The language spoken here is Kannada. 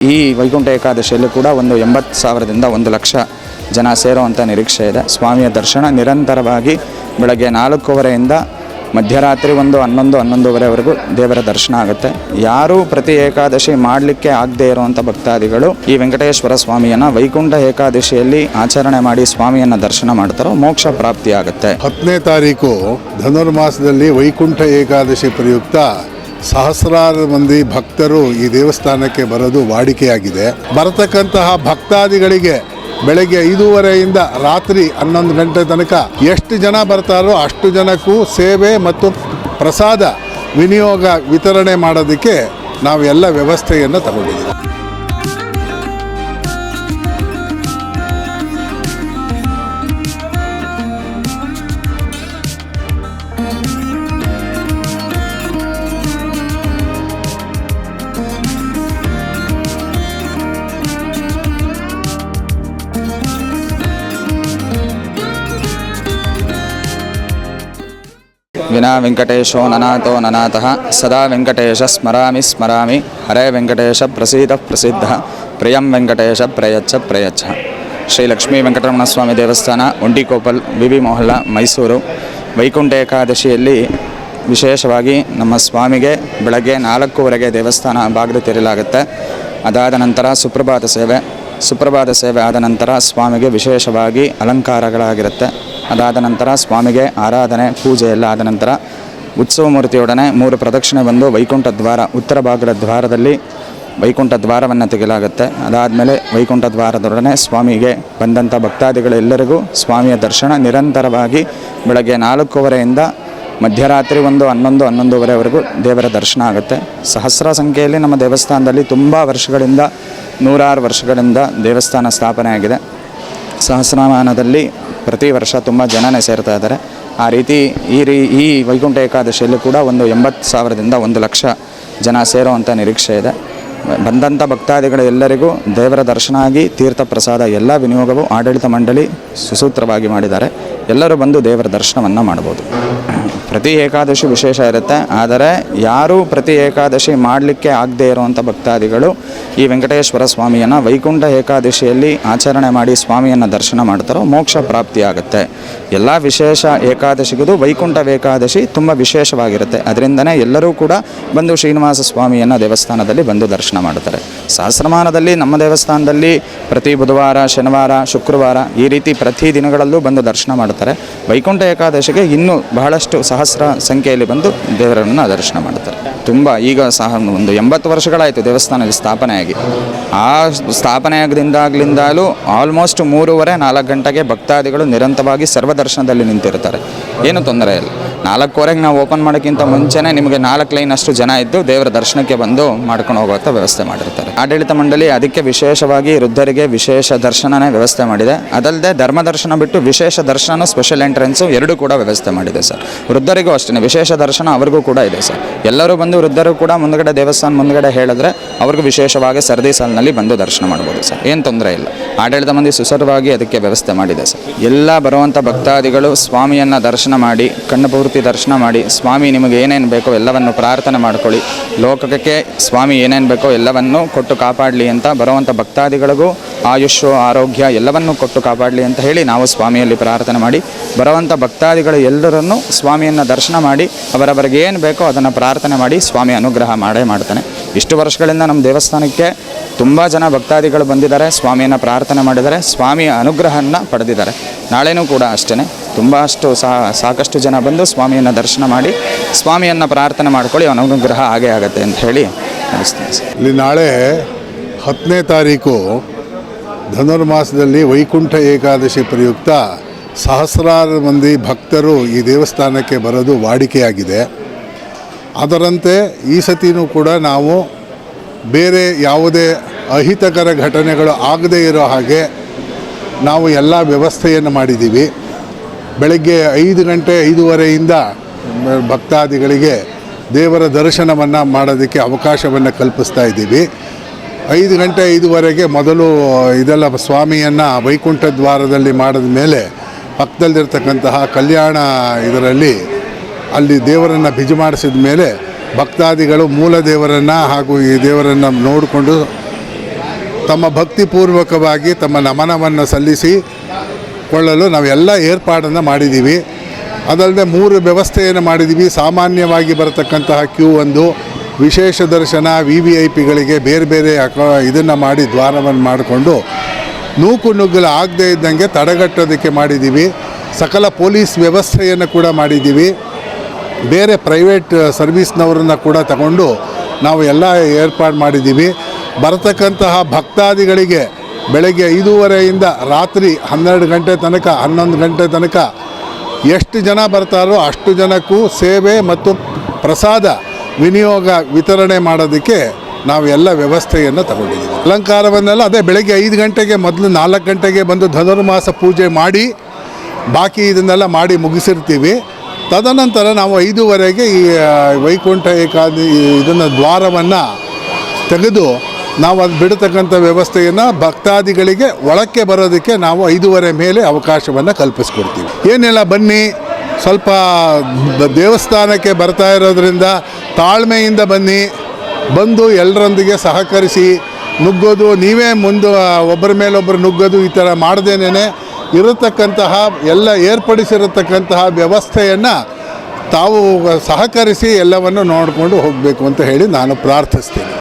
ಈ ವೈಕುಂಠ ಏಕಾದಶಿಯಲ್ಲಿ ಕೂಡ ಒಂದು ಎಂಬತ್ತು ಸಾವಿರದಿಂದ ಒಂದು ಲಕ್ಷ ಜನ ಸೇರುವಂಥ ನಿರೀಕ್ಷೆ ಇದೆ. ಸ್ವಾಮಿಯ ದರ್ಶನ ನಿರಂತರವಾಗಿ ಬೆಳಗ್ಗೆ ನಾಲ್ಕೂವರೆಯಿಂದ ಮಧ್ಯರಾತ್ರಿ ಒಂದು ಹನ್ನೊಂದು, ಹನ್ನೊಂದುವರೆವರೆಗೂ ದೇವರ ದರ್ಶನ ಆಗುತ್ತೆ. ಯಾರೂ ಪ್ರತಿ ಏಕಾದಶಿ ಮಾಡಲಿಕ್ಕೆ ಆಗದೇ ಇರುವಂಥ ಭಕ್ತಾದಿಗಳು ಈ ವೆಂಕಟೇಶ್ವರ ಸ್ವಾಮಿಯನ್ನು ವೈಕುಂಠ ಏಕಾದಶಿಯಲ್ಲಿ ಆಚರಣೆ ಮಾಡಿ ಸ್ವಾಮಿಯನ್ನು ದರ್ಶನ ಮಾಡ್ತಾರೋ ಮೋಕ್ಷ ಪ್ರಾಪ್ತಿಯಾಗುತ್ತೆ ಹತ್ತನೇ ತಾರೀಕು ಧನುರ್ಮಾಸದಲ್ಲಿ ವೈಕುಂಠ ಏಕಾದಶಿ ಪ್ರಯುಕ್ತ ಸಹಸ್ರಾರು ಮಂದಿ ಭಕ್ತರು ಈ ದೇವಸ್ಥಾನಕ್ಕೆ ಬರೋದು ವಾಡಿಕೆಯಾಗಿದೆ. ಬರತಕ್ಕಂತಹ ಭಕ್ತಾದಿಗಳಿಗೆ ಬೆಳಗ್ಗೆ ಐದೂವರೆಯಿಂದ ರಾತ್ರಿ ಹನ್ನೊಂದು ಗಂಟೆ ತನಕ ಎಷ್ಟು ಜನ ಬರ್ತಾರೋ ಅಷ್ಟು ಜನಕ್ಕೂ ಸೇವೆ ಮತ್ತು ಪ್ರಸಾದ ವಿನಿಯೋಗ ವಿತರಣೆ ಮಾಡೋದಕ್ಕೆ ನಾವು ಎಲ್ಲ ವ್ಯವಸ್ಥೆಯನ್ನು ತಗೊಂಡಿದ್ದೀವಿ. ವಿನಾ ವೆಂಕಟೇಶೋ ನನಾಥೋ ನನಾಥಃ ಸದಾ ವೆಂಕಟೇಶ ಸ್ಮರಾಮಿ ಸ್ಮರಾಮಿ. ಹರೇ ವೆಂಕಟೇಶ ಪ್ರಸೀದ ಪ್ರಸಿದ್ಧ. ಪ್ರಿಯಂ ವೆಂಕಟೇಶ ಪ್ರಯಚ್ಛ ಪ್ರಯಚ್ಛ. ಶ್ರೀ ಲಕ್ಷ್ಮೀ ವೆಂಕಟರಮಣ ಸ್ವಾಮಿ ದೇವಸ್ಥಾನ, ಉಂಡಿಕೋಪಲ್ ವಿ ವಿ ಮೊಹಲ್ಲಾ, ಮೈಸೂರು. ವೈಕುಂಠ ಏಕಾದಶಿಯಲ್ಲಿ ವಿಶೇಷವಾಗಿ ನಮ್ಮ ಸ್ವಾಮಿಗೆ ಬೆಳಗ್ಗೆ ನಾಲ್ಕೂವರೆಗೆ ದೇವಸ್ಥಾನ ಬಾಗಿಲು ತೆರೆಯಲಾಗುತ್ತೆ. ಅದಾದ ನಂತರ ಸುಪ್ರಭಾತ ಸೇವೆ. ಸುಪ್ರಭಾತ ಸೇವೆ ಆದ ನಂತರ ಸ್ವಾಮಿಗೆ ವಿಶೇಷವಾಗಿ ಅಲಂಕಾರಗಳಾಗಿರುತ್ತೆ. ಅದಾದ ನಂತರ ಸ್ವಾಮಿಗೆ ಆರಾಧನೆ, ಪೂಜೆ ಎಲ್ಲ ಆದ ನಂತರ ಉತ್ಸವ ಮೂರ್ತಿಯೊಡನೆ ಮೂರು ಪ್ರದಕ್ಷಿಣೆ ಬಂದು ವೈಕುಂಠ ದ್ವಾರ, ಉತ್ತರ ಭಾಗದ ದ್ವಾರದಲ್ಲಿ ವೈಕುಂಠ ದ್ವಾರವನ್ನು ತೆಗೆಯಲಾಗುತ್ತೆ. ಅದಾದಮೇಲೆ ವೈಕುಂಠ ದ್ವಾರದೊಡನೆ ಸ್ವಾಮಿಗೆ ಬಂದಂಥ ಭಕ್ತಾದಿಗಳೆಲ್ಲರಿಗೂ ಸ್ವಾಮಿಯ ದರ್ಶನ ನಿರಂತರವಾಗಿ ಬೆಳಗ್ಗೆ ನಾಲ್ಕೂವರೆಯಿಂದ ಮಧ್ಯರಾತ್ರಿ ಒಂದು ಹನ್ನೊಂದು, ಹನ್ನೊಂದುವರೆವರೆಗೂ ದೇವರ ದರ್ಶನ ಆಗುತ್ತೆ. ಸಹಸ್ರ ಸಂಖ್ಯೆಯಲ್ಲಿ ನಮ್ಮ ದೇವಸ್ಥಾನದಲ್ಲಿ ತುಂಬ ವರ್ಷಗಳಿಂದ, ನೂರಾರು ವರ್ಷಗಳಿಂದ ದೇವಸ್ಥಾನ ಸ್ಥಾಪನೆಯಾಗಿದೆ. ಸಹಸ್ರಮಾನದಲ್ಲಿ ಪ್ರತಿ ವರ್ಷ ತುಂಬ ಜನನೇ ಸೇರ್ತಾ ಇದ್ದಾರೆ. ಆ ರೀತಿ ಈ ರೀ, ಈ ವೈಕುಂಠ ಏಕಾದಶಿಯಲ್ಲಿ ಕೂಡ ಒಂದು ಎಂಬತ್ತು ಸಾವಿರದಿಂದ ಒಂದು ಲಕ್ಷ ಜನ ಸೇರುವಂಥ ನಿರೀಕ್ಷೆ ಇದೆ. ಬಂದಂಥ ಭಕ್ತಾದಿಗಳು ಎಲ್ಲರಿಗೂ ದೇವರ ದರ್ಶನ ಆಗಿ ತೀರ್ಥ ಪ್ರಸಾದ ಎಲ್ಲ ವಿನಿಯೋಗವು ಆಡಳಿತ ಮಂಡಳಿ ಸುಸೂತ್ರವಾಗಿ ಮಾಡಿದ್ದಾರೆ. ಎಲ್ಲರೂ ಬಂದು ದೇವರ ದರ್ಶನವನ್ನು ಮಾಡ್ಬೋದು ಪ್ರತಿ ಏಕಾದಶಿ ವಿಶೇಷ ಇರುತ್ತೆ. ಆದರೆ ಯಾರು ಪ್ರತಿ ಏಕಾದಶಿ ಮಾಡಲಿಕ್ಕೆ ಆಗದೇ ಇರುವಂಥ ಭಕ್ತಾದಿಗಳು ಈ ವೆಂಕಟೇಶ್ವರ ಸ್ವಾಮಿಯನ್ನು ವೈಕುಂಠ ಏಕಾದಶಿಯಲ್ಲಿ ಆಚರಣೆ ಮಾಡಿ ಸ್ವಾಮಿಯನ್ನು ದರ್ಶನ ಮಾಡ್ತಾರೋ ಮೋಕ್ಷ ಪ್ರಾಪ್ತಿಯಾಗುತ್ತೆ ಎಲ್ಲ ವಿಶೇಷ ಏಕಾದಶಿಗೂ ವೈಕುಂಠ ಏಕಾದಶಿ ತುಂಬ ವಿಶೇಷವಾಗಿರುತ್ತೆ. ಅದರಿಂದನೇ ಎಲ್ಲರೂ ಕೂಡ ಬಂದು ಶ್ರೀನಿವಾಸ ಸ್ವಾಮಿಯನ್ನು ದೇವಸ್ಥಾನದಲ್ಲಿ ಬಂದು ದರ್ಶನ ಮಾಡ್ತಾರೆ. ಸಹಸ್ರಮಾನದಲ್ಲಿ ನಮ್ಮ ದೇವಸ್ಥಾನದಲ್ಲಿ ಪ್ರತಿ ಬುಧವಾರ, ಶನಿವಾರ, ಶುಕ್ರವಾರ ಈ ರೀತಿ ಪ್ರತಿ ದಿನಗಳಲ್ಲೂ ಬಂದು ದರ್ಶನ ಮಾಡ್ತಾರೆ. ವೈಕುಂಠ ಏಕಾದಶಿಗೆ ಇನ್ನೂ ಬಹಳಷ್ಟು ಸಹಸ್ರ ಸಂಖ್ಯೆಯಲ್ಲಿ ಬಂದು ದೇವರನ್ನು ದರ್ಶನ ಮಾಡ್ತಾರೆ. ತುಂಬ ಈಗ ಸಹ ಒಂದು ಎಂಬತ್ತು ವರ್ಷಗಳಾಯಿತು ದೇವಸ್ಥಾನದಲ್ಲಿ ಸ್ಥಾಪನೆಯಾಗಿ. ಆ ಸ್ಥಾಪನೆ ಆಗದಿಂದಾಗ್ಲಿಂದಲೂ ಆಲ್ಮೋಸ್ಟ್ ಮೂರುವರೆ ನಾಲ್ಕು ಗಂಟೆಗೆ ಭಕ್ತಾದಿಗಳು ನಿರಂತರವಾಗಿ ಸರ್ವದರ್ಶನದಲ್ಲಿ ನಿಂತಿರ್ತಾರೆ. ಏನೂ ತೊಂದರೆ ಇಲ್ಲ. ನಾಲ್ಕುವರೆಗೆ ನಾವು ಓಪನ್ ಮಾಡೋಕ್ಕಿಂತ ಮುಂಚೆನೇ ನಿಮಗೆ ನಾಲ್ಕು ಲೈನ್ ಅಷ್ಟು ಜನ ಇದ್ದು ದೇವರ ದರ್ಶನಕ್ಕೆ ಬಂದು ಮಾಡ್ಕೊಂಡು ಹೋಗುವಂಥ ವ್ಯವಸ್ಥೆ ಮಾಡಿರ್ತಾರೆ. ಆಡಳಿತ ಮಂಡಳಿ ಅದಕ್ಕೆ ವಿಶೇಷವಾಗಿ ವೃದ್ಧರಿಗೆ ವಿಶೇಷ ದರ್ಶನನೇ ವ್ಯವಸ್ಥೆ ಮಾಡಿದೆ. ಅದಲ್ಲದೆ ಧರ್ಮ ದರ್ಶನ ಬಿಟ್ಟು ವಿಶೇಷ ದರ್ಶನ ಸ್ಪೆಷಲ್ ಎಂಟ್ರೆನ್ಸು ಎರಡೂ ಕೂಡ ವ್ಯವಸ್ಥೆ ಮಾಡಿದೆ ಸರ್. ವೃದ್ಧರಿಗೂ ಅಷ್ಟೇ, ವಿಶೇಷ ದರ್ಶನ ಅವ್ರಿಗೂ ಕೂಡ ಇದೆ ಸರ್. ಎಲ್ಲರೂ ಬಂದು ವೃದ್ಧರು ಕೂಡ ಮುಂದ್ಗಡೆ ದೇವಸ್ಥಾನ ಮುಂದ್ಗಡೆ ಹೇಳಿದ್ರೆ ಅವ್ರಿಗೂ ವಿಶೇಷವಾಗಿ ಸರದಿ ಸಾಲಿನಲ್ಲಿ ಬಂದು ದರ್ಶನ ಮಾಡ್ಬೋದು ಸರ್. ಏನು ತೊಂದರೆ ಇಲ್ಲ. ಆಡಳಿತ ಮಂದಿ ಸುಸರವಾಗಿ ಅದಕ್ಕೆ ವ್ಯವಸ್ಥೆ ಮಾಡಿದೆ ಸರ್. ಎಲ್ಲ ಬರುವಂಥ ಭಕ್ತಾದಿಗಳು ಸ್ವಾಮಿಯನ್ನು ದರ್ಶನ ಮಾಡಿ ಕಣ್ಣು ಪೂರ್ತಿ ದರ್ಶನ ಮಾಡಿ, ಸ್ವಾಮಿ ನಿಮಗೆ ಏನೇನು ಬೇಕೋ ಎಲ್ಲವನ್ನು ಪ್ರಾರ್ಥನೆ ಮಾಡ್ಕೊಳ್ಳಿ. ಲೋಕಕ್ಕೆ ಸ್ವಾಮಿ ಏನೇನು ಬೇಕೋ ಎಲ್ಲವನ್ನು ಕೊಟ್ಟು ಕಾಪಾಡಲಿ ಅಂತ ಬರುವಂಥ ಭಕ್ತಾದಿಗಳಿಗೂ ಆಯುಷ್ಯು ಆರೋಗ್ಯ ಎಲ್ಲವನ್ನು ಕೊಟ್ಟು ಕಾಪಾಡಲಿ ಅಂತ ಹೇಳಿ ನಾವು ಸ್ವಾಮಿಯಲ್ಲಿ ಪ್ರಾರ್ಥನೆ ಮಾಡಿ ಬರುವಂಥ ಭಕ್ತಾದಿಗಳು ಎಲ್ಲರನ್ನು ಸ್ವಾಮಿಯನ್ನು ದರ್ಶನ ಮಾಡಿ, ಅವರವರಿಗೆ ಏನು ಬೇಕೋ ಅದನ್ನು ಪ್ರಾರ್ಥನೆ ಮಾಡಿ ಸ್ವಾಮಿ ಅನುಗ್ರಹ ಮಾಡೇ ಮಾಡ್ತಾನೆ. ಇಷ್ಟು ವರ್ಷಗಳಿಂದ ನಮ್ಮ ದೇವಸ್ಥಾನಕ್ಕೆ ತುಂಬ ಜನ ಭಕ್ತಾದಿಗಳು ಬಂದಿದ್ದಾರೆ, ಸ್ವಾಮಿಯನ್ನು ಪ್ರಾರ್ಥನೆ ಮಾಡಿದ್ದಾರೆ, ಸ್ವಾಮಿಯ ಅನುಗ್ರಹವನ್ನು ಪಡೆದಿದ್ದಾರೆ. ನಾಳೆನೂ ಕೂಡ ಅಷ್ಟೇ ತುಂಬ ಅಷ್ಟು ಸಾಕಷ್ಟು ಜನ ಬಂದು ಸ್ವಾಮಿಯನ್ನು ದರ್ಶನ ಮಾಡಿ, ಸ್ವಾಮಿಯನ್ನು ಪ್ರಾರ್ಥನೆ ಮಾಡ್ಕೊಳ್ಳಿ, ಅವನ ಅನುಗ್ರಹ ಹಾಗೇ ಆಗುತ್ತೆ ಅಂತ ಹೇಳಿ ಇಲ್ಲಿ ನಾಳೆ ಹತ್ತನೇ ತಾರೀಕು ಧನುರ್ಮಾಸದಲ್ಲಿ ವೈಕುಂಠ ಏಕಾದಶಿ ಪ್ರಯುಕ್ತ ಸಹಸ್ರಾರು ಮಂದಿ ಭಕ್ತರು ಈ ದೇವಸ್ಥಾನಕ್ಕೆ ಬರೋದು ವಾಡಿಕೆಯಾಗಿದೆ. ಅದರಂತೆ ಈ ಸತಿನೂ ಕೂಡ ನಾವು ಬೇರೆ ಯಾವುದೇ ಅಹಿತಕರ ಘಟನೆಗಳು ಆಗದೇ ಇರೋ ಹಾಗೆ ನಾವು ಎಲ್ಲ ವ್ಯವಸ್ಥೆಯನ್ನು ಮಾಡಿದ್ದೀವಿ. ಬೆಳಗ್ಗೆ ಐದು ಗಂಟೆ ಐದೂವರೆಯಿಂದ ಭಕ್ತಾದಿಗಳಿಗೆ ದೇವರ ದರ್ಶನವನ್ನು ಮಾಡೋದಕ್ಕೆ ಅವಕಾಶವನ್ನು ಕಲ್ಪಿಸ್ತಾ ಇದ್ದೀವಿ. ಐದು ಗಂಟೆ ಐದುವರೆಗೆ ಮೊದಲು ಇದೆಲ್ಲ ಸ್ವಾಮಿಯನ್ನು ವೈಕುಂಠ ದ್ವಾರದಲ್ಲಿ ಮಾಡಿದ ಮೇಲೆ ಪಕ್ಕದಲ್ಲಿರ್ತಕ್ಕಂತಹ ಕಲ್ಯಾಣ ಇದರಲ್ಲಿ ಅಲ್ಲಿ ದೇವರನ್ನು ಬಿಜು ಮಾಡಿಸಿದ ಮೇಲೆ ಭಕ್ತಾದಿಗಳು ಮೂಲ ದೇವರನ್ನು ಹಾಗೂ ಈ ದೇವರನ್ನು ನೋಡಿಕೊಂಡು ತಮ್ಮ ಭಕ್ತಿಪೂರ್ವಕವಾಗಿ ತಮ್ಮ ನಮನವನ್ನು ಸಲ್ಲಿಸಿ ಕೊಳ್ಳಲು ನಾವೆಲ್ಲ ಏರ್ಪಾಡನ್ನು ಮಾಡಿದ್ದೀವಿ. ಅದಲ್ಲದೆ ಮೂರು ವ್ಯವಸ್ಥೆಯನ್ನು ಮಾಡಿದ್ದೀವಿ. ಸಾಮಾನ್ಯವಾಗಿ ಬರತಕ್ಕಂತಹ ಕ್ಯೂ ಒಂದು ವಿಶೇಷ ದರ್ಶನ ವಿ ವಿ ಐ ಪಿಗಳಿಗೆ ಬೇರೆ ಬೇರೆ ಅಕ ಇದನ್ನು ಮಾಡಿ ದ್ವಾರವನ್ನು ಮಾಡಿಕೊಂಡು ನೂಕು ನುಗ್ಗಲು ಆಗದೇ ಇದ್ದಂಗೆ ತಡೆಗಟ್ಟೋದಕ್ಕೆ ಮಾಡಿದ್ದೀವಿ. ಸಕಲ ಪೊಲೀಸ್ ವ್ಯವಸ್ಥೆಯನ್ನು ಕೂಡ ಮಾಡಿದ್ದೀವಿ. ಬೇರೆ ಪ್ರೈವೇಟ್ ಸರ್ವಿಸ್ನವರನ್ನು ಕೂಡ ತಗೊಂಡು ನಾವು ಎಲ್ಲ ಏರ್ಪಾಡು ಮಾಡಿದ್ದೀವಿ. ಬರತಕ್ಕಂತಹ ಭಕ್ತಾದಿಗಳಿಗೆ ಬೆಳಗ್ಗೆ ಐದೂವರೆಯಿಂದ ರಾತ್ರಿ ಹನ್ನೆರಡು ಗಂಟೆ ತನಕ, ಹನ್ನೊಂದು ಗಂಟೆ ತನಕ ಎಷ್ಟು ಜನ ಬರ್ತಾರೋ ಅಷ್ಟು ಜನಕ್ಕೂ ಸೇವೆ ಮತ್ತು ಪ್ರಸಾದ ವಿನಿಯೋಗ ವಿತರಣೆ ಮಾಡೋದಕ್ಕೆ ನಾವು ಎಲ್ಲ ವ್ಯವಸ್ಥೆಯನ್ನು ತಗೊಂಡಿದ್ದೀವಿ. ಅಲಂಕಾರವನ್ನೆಲ್ಲ ಅದೇ ಬೆಳಗ್ಗೆ ಐದು ಗಂಟೆಗೆ ಮೊದಲು ನಾಲ್ಕು ಗಂಟೆಗೆ ಬಂದು ಧನುರ್ಮಾಸ ಪೂಜೆ ಮಾಡಿ, ಬಾಕಿ ಇದನ್ನೆಲ್ಲ ಮಾಡಿ ಮುಗಿಸಿರ್ತೀವಿ. ತದನಂತರ ನಾವು ಐದೂವರೆಗೆ ಈ ವೈಕುಂಠ ಏಕಾದಿ ಇದನ್ನು ದ್ವಾರವನ್ನು ತೆಗೆದು ನಾವು ಅದು ಬಿಡತಕ್ಕಂಥ ವ್ಯವಸ್ಥೆಯನ್ನು ಭಕ್ತಾದಿಗಳಿಗೆ ಒಳಕ್ಕೆ ಬರೋದಕ್ಕೆ ನಾವು ಐದೂವರೆ ಮೇಲೆ ಅವಕಾಶವನ್ನು ಕಲ್ಪಿಸ್ಕೊಡ್ತೀವಿ. ಏನೆಲ್ಲ, ಬನ್ನಿ. ಸ್ವಲ್ಪ ದೇವಸ್ಥಾನಕ್ಕೆ ಬರ್ತಾ ಇರೋದ್ರಿಂದ ತಾಳ್ಮೆಯಿಂದ ಬನ್ನಿ. ಬಂದು ಎಲ್ಲರೊಂದಿಗೆ ಸಹಕರಿಸಿ, ನುಗ್ಗೋದು, ನೀವೇ ಮುಂದೆ ಒಬ್ಬರ ಮೇಲೊಬ್ಬರು ನುಗ್ಗೋದು ಈ ಥರ ಮಾಡ್ದೇನೆ ಇರತಕ್ಕಂತಹ, ಎಲ್ಲ ಏರ್ಪಡಿಸಿರತಕ್ಕಂತಹ ವ್ಯವಸ್ಥೆಯನ್ನು ತಾವು ಸಹಕರಿಸಿ ಎಲ್ಲವನ್ನು ನೋಡಿಕೊಂಡು ಹೋಗಬೇಕು ಅಂತ ಹೇಳಿ ನಾನು ಪ್ರಾರ್ಥಿಸ್ತೀನಿ.